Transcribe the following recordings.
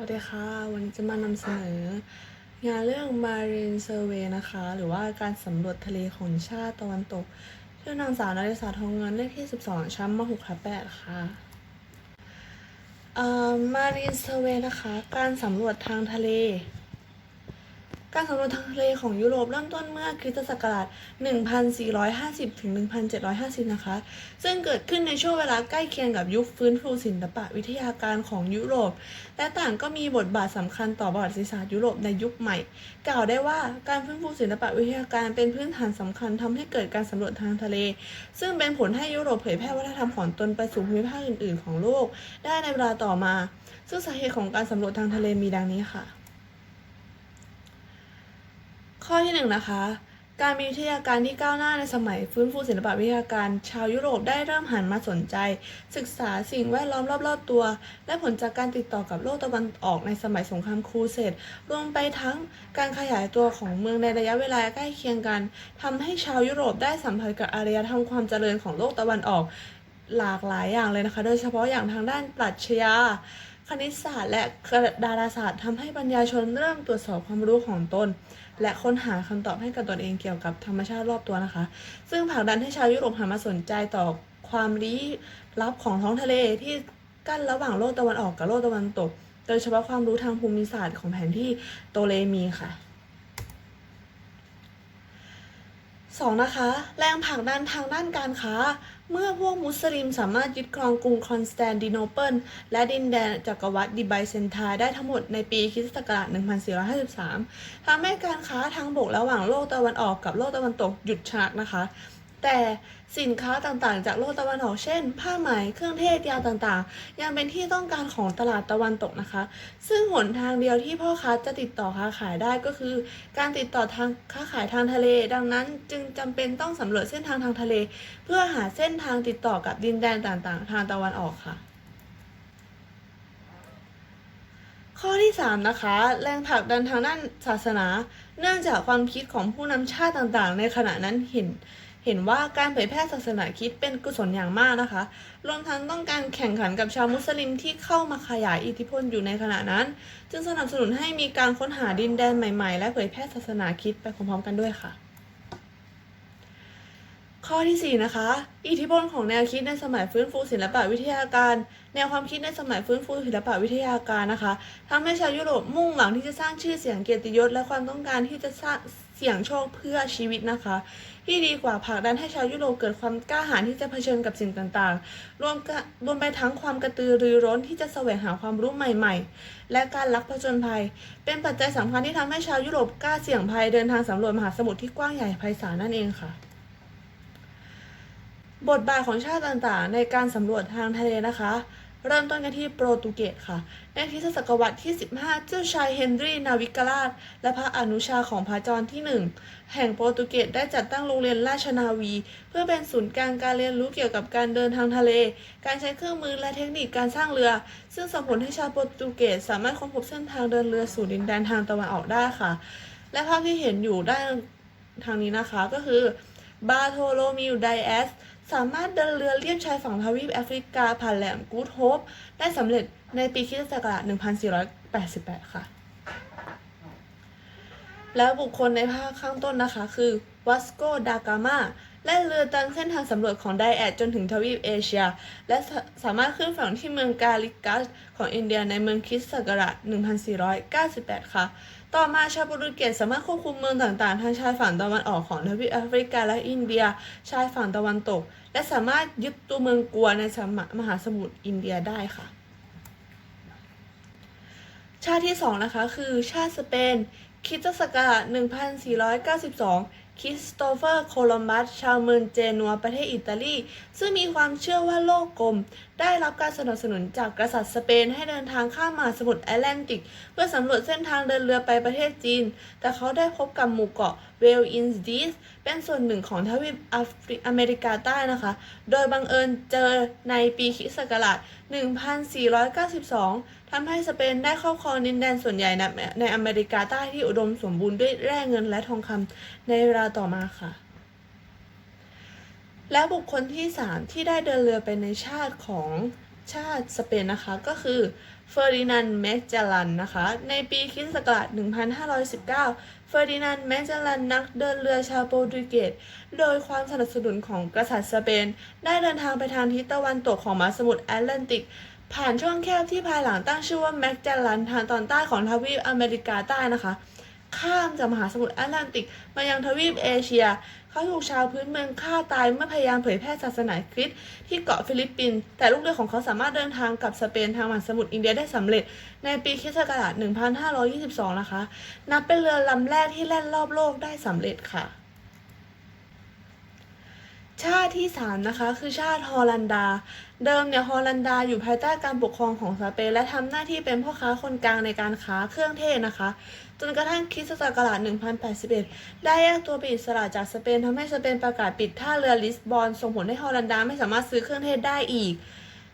วัสดีค่ะ วันนี้จะมานำเสนอ งานเรื่อง Marine Survey นะคะ หรือว่าการสำรวจทะเลของชาติตะวันตกชื่อนางสาวนาริสาทองเงินเลขที่ 12 ชั้นม6ทับ8ค่ะเอ่อ Marine Survey นะคะ การสำรวจทางทะเล การสำรวจทางทะเลของยุโรปเริ่มต้นเมื่อคริสตศักราช 1450 ถึง 1750 นะคะ ซึ่งเกิดขึ้นในช่วงเวลาใกล้เคียงกับยุคฟื้นฟูศิลปะวิทยาการของยุโรป และต่างก็มีบทบาทสำคัญต่อประวัติศาสตร์ยุโรปในยุคใหม่ กล่าวได้ว่าการฟื้นฟูศิลปะวิทยาการเป็นพื้นฐานสำคัญทำให้เกิดการสำรวจทางทะเล ซึ่งเป็นผลให้ยุโรปเผยแพร่วัฒนธรรมของตนไปสู่ภูมิภาคอื่น ๆ ของโลก ได้ในเวลาต่อมา ซึ่งสาเหตุของการสำรวจทางทะเลมีดังนี้ค่ะ ข้อที่หนึ่งนะคะ การมีวิทยาการที่ก้าวหน้าในสมัยฟื้นฟูศิลปะวิทยาการ ชาวยุโรปได้เริ่มหันมาสนใจ ศึกษาสิ่งแวดล้อมรอบๆตัว และผลจากการติดต่อกับโลกตะวันออกในสมัยสงครามครูเสดรวมไปทั้งการขยายตัวของเมืองในระยะเวลาใกล้เคียงกันทำให้ชาวยุโรปได้สัมผัสกับอารยธรรมความเจริญของโลกตะวันออกหลากหลายอย่างเลยนะคะ โดยเฉพาะอย่างทางด้านปรัชญาคณิตศาสตร์และดาราศาสตร์ทำให้ปัญญาชนเริ่มตรวจสอบความรู้ของตน และค้นหาคำตอบให้กับตนเองเกี่ยวกับธรรมชาติรอบตัวนะคะ ซึ่งผลักดันให้ชาวยุโรปหันมาสนใจต่อความลี้ลับของท้องทะเลที่กั้นระหว่างโลกตะวันออกกับโลกตะวันตก โดยเฉพาะความรู้ทางภูมิศาสตร์ของแผนที่โตเลมีค่ะ สองนะคะ แรงผลักดันทางด้านการค้า เมื่อพวกมุสลิมสามารถยึดครองกรุงคอนสแตนติโนเปิลและดินแดนจักรวรรดิดิไบเซนทายได้ทั้งหมดในปีคริสตศักราช 1453ทำให้การค้าทางบกระหว่างโลกตะวันออกกับโลกตะวันตกหยุดชะงักนะคะ แต่สินค้าต่างๆ จากโลกตะวันออกเช่น ผ้าไหมเครื่องเทศยาต่างๆ ยังเป็นที่ต้องการของตลาดตะวันตกนะคะ ซึ่งหนทางเดียวที่พ่อค้าจะติดต่อค้าขายได้ก็คือ การติดต่อทางค้าขายทางทะเล ดังนั้นจึงจำเป็นต้องสำรวจเส้นทางทางทะเล เพื่อหาเส้นทางติดต่อกับดินแดนต่างๆ ทางตะวันออกค่ะข้อที่ 3 นะคะ แรงผลักดันทางด้านศาสนา เนื่องจากความคิดของผู้นำชาติต่างๆ ในขณะนั้นเห็น เห็นว่าการเผยแพร่ศาสนาคิดเป็นกุศลอย่างมากนะคะ รวมทั้งต้องการแข่งขันกับชาวมุสลิมที่เข้ามาขยายอิทธิพลอยู่ในขณะนั้น จึงสนับสนุนให้มีการค้นหาดินแดนใหม่ ๆ และเผยแพร่ศาสนาคิดไปพร้อมๆกันด้วยค่ะ ข้อที่ 4 นะคะ อิทธิพลของแนวคิดในสมัยฟื้นฟูศิลปะวิทยาการ แนวความคิดในสมัยฟื้นฟูศิลปะวิทยาการนะคะทำให้ชาวยุโรปมุ่งหวังที่จะสร้างชื่อเสียงเกียรติยศและความต้องการที่จะสร้างเสี่ยงโชคเพื่อชีวิตนะคะ ที่ดีกว่าผลักดันให้ชาวยุโรปเกิดความกล้าหาญที่จะเผชิญกับสิ่งต่างๆ รวมรวมไปทั้งความกระตือรือร้นที่จะแสวงหาความรู้ใหม่ๆ และการลักผจญภัย เป็นปัจจัยสำคัญที่ทำให้ชาวยุโรปกล้าเสี่ยงภัยเดินทางสำรวจมหาสมุทรที่กว้างใหญ่ไพศาลนั่นเองค่ะบทบาทของชาติต่างๆ ในการสำรวจทางทะเลนะคะ เริ่มต้นกันที่โปรตุเกสค่ะ ในคริสตศตวรรษที่ 15 เจ้าชายเฮนรีนาวิกราช และพระอนุชาของพระจอนที่ 1 แห่งโปรตุเกสได้จัดตั้งโรงเรียนราชนาวี เพื่อเป็นศูนย์กลางการเรียนรู้เกี่ยวกับการเดินทางทะเล การใช้เครื่องมือและเทคนิคการสร้างเรือ ซึ่งส่งผลให้ชาวโปรตุเกสสามารถค้นพบเส้นทางเดินเรือสู่ดินแดนทางตะวันออกได้ค่ะ และภาพที่เห็นอยู่ด้านทางนี้นะคะก็คือบาโทโลมิวไดแอส สามารถเดินเรือเลียบชายฝั่งทวีปแอฟริกาผ่านแหลมกูดโฮปได้สำเร็จในปีคริสตศักราช1488 ค่ะ แล้วบุคคลในภาคข้างต้นนะคะ คือวัสโกดากามาและเรือตันเส้นทางสำรวจของไดแอดจนถึงทวีปเอเชีย และสาสามารถขึ้นฝั่งที่เมืองกาลิกัสของอินเดียในเมืองคิสตศักราช1498 ค่ะ ต่อมาชาวโปรตุเกสสามารถควบคุมเมืองต่างๆ ทางชายฝั่งตะวันออกของทวีปแอฟริกาและอินเดีย ชายฝั่งตะวันตก และสามารถยึดตัวเมืองกัวในสมมหาสมุทรอินเดียได้ค่ะ ชาติที่สองนะคะ คือชาติสเปนคิดตศักราช1492 คริสโตเฟอร์โคลัมบัสชาวเมืองเจนัวประเทศอิตาลี ซึ่งมีความเชื่อว่าโลกกลม ได้รับการสนับสนุนจากกษัตริย์สเปนให้เดินทางข้ามมหาสมุทรแอตแลนติก เพื่อสำรวจเส้นทางเดินเรือไปประเทศจีน แต่เขาได้พบกับหมู่เกาะเวลอินดีสเป็นส่วนหนึ่งของทวีปอเมริกาใต้นะคะ โดยบังเอิญเจอในปีคริสต์ศักราช 1492 ทำให้สเปนได้ครอบครองดินแดนส่วนใหญ่ในในอเมริกาใต้ที่อุดมสมบูรณ์ด้วยแร่เงินและทองคำในเวลาต่อมาค่ะ และบุคคลที่ 3 ที่ได้เดินเรือไปในชาติของชาติสเปนนะคะก็คือ เฟอร์ดินานด์แมกจาลันนะคะ ในปีคริสต์ศักราช 1519 เฟอร์ดินานด์แมกจาลันนักเดินเรือชาวโปรตุเกส โดยความสนับสนุนของกษัตริย์สเปน ได้เดินทางไปทางทิศตะวันตกของมหาสมุทรแอตแลนติก ผ่านช่องแคบที่ภายหลังตั้งชื่อว่าแมกจาลันทางตอนใต้ของทวีปอเมริกาใต้นะคะ ข้ามจากมหาสมุทรแอตแลนติก มายังทวีปเอเชีย เขาถูกชาวพื้นเมืองฆ่าตายเมื่อพยายามเผยแพร่ศาสนาคริสต์ที่เกาะฟิลิปปินส์แต่ลูกเรือของเขาสามารถเดินทางกลับสเปนทางมหาสมุทรอินเดียได้สำเร็จ ในปีคศ1522 นะคะ นับเป็นเรือลำแรกที่แล่นรอบโลกได้สำเร็จค่ะ ชาติที่ 3 นะคะ คือชาติฮอลันดา เดิมเนี่ยฮอลันดาอยู่ภายใต้การปกครองของสเปนและทำหน้าที่เป็นพ่อค้าคนกลางในการค้าเครื่องเทศนะคะ จนกระทั่งคริสตศักราช 1081 ได้แยกตัวเป็นอิสระจากสเปนทำให้สเปนประกาศปิดท่าเรือลิสบอนส่งผลให้ฮอลันดาไม่สามารถซื้อเครื่องเทศได้อีก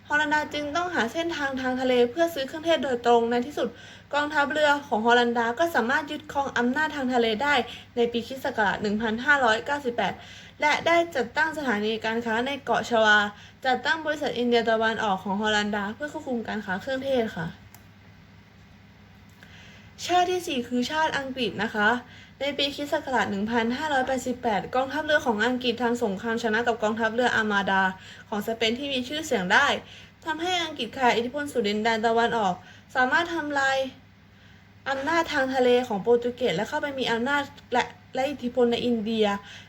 ฮอลันดาจึงต้องหาเส้นทางทางทะเลเพื่อซื้อเครื่องเทศโดยตรงในที่สุด กองทัพเรือของฮอลันดาก็สามารถยึดครองอำนาจทางทะเลได้ในปีคริสตศักราช 1598 และได้จัดตั้งสถานีการค้าในเกาะชวา จัดตั้งบริษัทอินเดียตะวันออกของฮอลันดา เพื่อควบคุมการค้าเครื่องเทศค่ะ ชาติที่ 4 คือชาติอังกฤษนะคะ ในปีคริสต์ศักราช1588 กองทัพเรือของอังกฤษทำสงครามชนะกับกองทัพเรืออาร์มาดา ของสเปนที่มีชื่อเสียงได้ทำให้อังกฤษขายอิทธิพลสู่ดินแดนตะวันออก สามารถทำลายอำนาจทางทะเลของโปรตุเกสและเข้าไปมีอำนาจและ และอิทธิพลในอินเดีย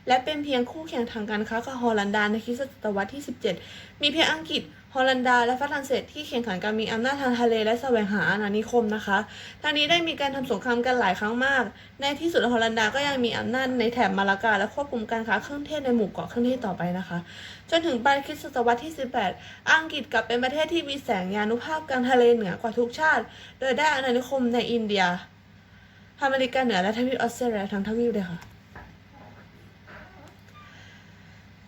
และเป็นเพียงคู่แข่งทางการค้ากับฮอลันดาในคริสตศตวรรษที่ 17 มีเพียงอังกฤษฮอลันดาและฝรั่งเศสที่แข่งขันกันมีอำนาจทางทะเลและแสวงหาอาณานิคมนะคะทางนี้ได้มีการทำสงครามกันหลายครั้งมาก ในที่สุดฮอลันดาก็ยังมีอำนาจในแถบมาลากาและควบคุมการค้าเครื่องเทศในหมู่เกาะเครื่องเทศต่อไปนะคะ จนถึงปลายคริสตศตวรรษที่ 18 อังกฤษกลับเป็นประเทศที่มีแสงยานุภาพกลางทะเลเหนือกว่าทุกชาติ โดยได้อาณานิคมในอินเดีย อเมริกาเหนือและทวีปออสเตรเลียทั้งทวีปเลยค่ะ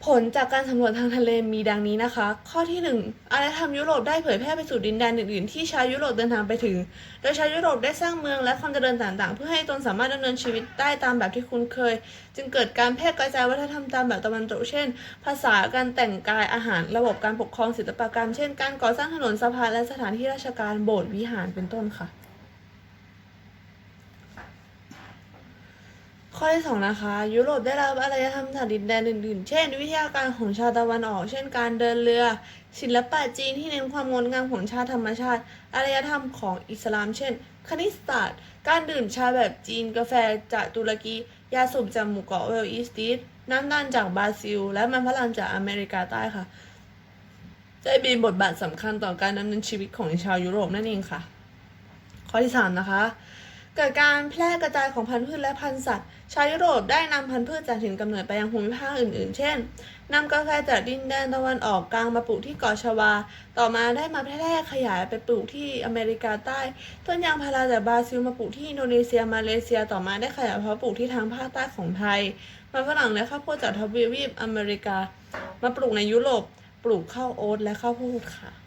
ผลจากการสำรวจทางทะเลมีดังนี้นะคะ ข้อที่1อารยธรรมยุโรปได้เผยแพร่ไปสู่ดินแดนอื่นๆที่ชาวยุโรปเดินทางไปถึง โดยชาวยุโรปได้สร้างเมืองและความเจริญต่างๆ เพื่อให้ตนสามารถดำเนินชีวิตได้ตามแบบที่คุ้นเคย จึงเกิดการแพร่กระจายวัฒนธรรมตามแบบตะวันตกเช่น ภาษาการแต่งกายอาหาร ระบบการปกครองศิลปกรรม เช่น การก่อสร้างถนนสะพานและสถานที่ราชการโบสถ์วิหารเป็นต้นค่ะ ข้อที่สองนะคะ ยุโรปได้รับอารยธรรมจากดินแดนอื่นๆ เช่น วิทยาการของชาวตะวันออก เช่นการเดินเรือ ศิลปะจีนที่เน้นความงดงามของชาติธรรมชาติ อารยธรรมของอิสลาม เช่น คณิสตาร์ การดื่มชาแบบจีน กาแฟจากตุรกี ยาสูบจากหมู่เกาะเวลอีสตีสน้ำตาลจากบราซิล และมันฝรั่งจากอเมริกาใต้ค่ะ ได้มีบทบาทสำคัญต่อการดำเนินชีวิตของชาวยุโรปนั่นเองค่ะ ข้อที่3นะคะ เกิดการแพร่กระจายของพันธุ์พืชและพันธุ์สัตว์ ชาวยุโรปได้นำพันธุ์พืชจากถิ่นกำเนิดไปยังภูมิภาคอื่นๆ เช่นนำกาแฟจากดินแดนตะวันออกกลางมาปลูกที่เกาะชวา ต่อมาได้มาแพร่ขยายไปปลูกที่อเมริกาใต้ ต้นยางพาราจากบราซิลมาปลูกที่อินโดนีเซีย มาเลเซีย ต่อมาได้ขยายเพาะปลูกที่ทางภาคใต้ของไทยมันฝรั่งและข้าวโพดจากทวีปอเมริกา มาปลูกในยุโรป ปลูกข้าวโอ๊ตและข้าวโพดค่ะ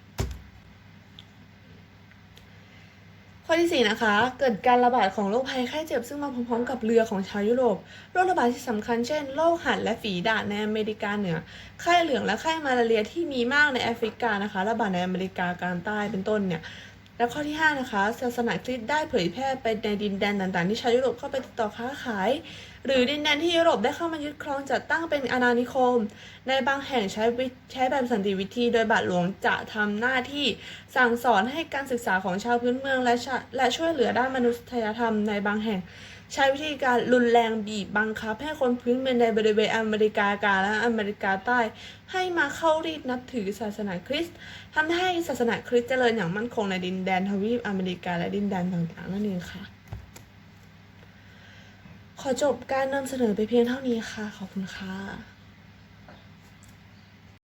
ข้อที่ 4 นะคะ เกิดการระบาดของโรคภัยไข้เจ็บซึ่งมาพร้อมๆกับเรือของชาวยุโรป โรคระบาดที่สำคัญเช่น โรคหัดและฝีดาษในอเมริกาเหนือ ไข้เหลืองและไข้มาลาเรียที่มีมากในแอฟริกานะคะ ระบาดในอเมริกากลางใต้เป็นต้นเนี่ย และข้อที่ 5 นะคะ ศาสนาคริสต์ได้เผยแพร่ไปในดินแดนต่างๆ ที่ชาวยุโรปเข้าไปติดต่อค้าขาย หรือดินแดนที่ยุโรปได้เข้ามายึดครองจัดตั้งเป็นอาณานิคม ในบางแห่งใช้ใช้แบบสันติวิธี โดยบาทหลวงจะทำหน้าที่สั่งสอนให้การศึกษาของชาวพื้นเมืองและและช่วยเหลือด้านมนุษยธรรมในบางแห่ง ใช้วิธีการรุนแรงบีบบังคับ ให้คนพื้นเมืองในบริเวณอเมริกากลางและอเมริกาใต้ ให้มาเข้ารีดนับถือศาสนาคริสต์ทำให้ศาสนาคริสต์เจริญอย่างมั่นคงในดินแดนทวีปอเมริกาและดินแดนต่างๆนั่นเองค่ะ ขอจบการนำเสนอไปเพียงเท่านี้ค่ะ ขอบคุณค่ะ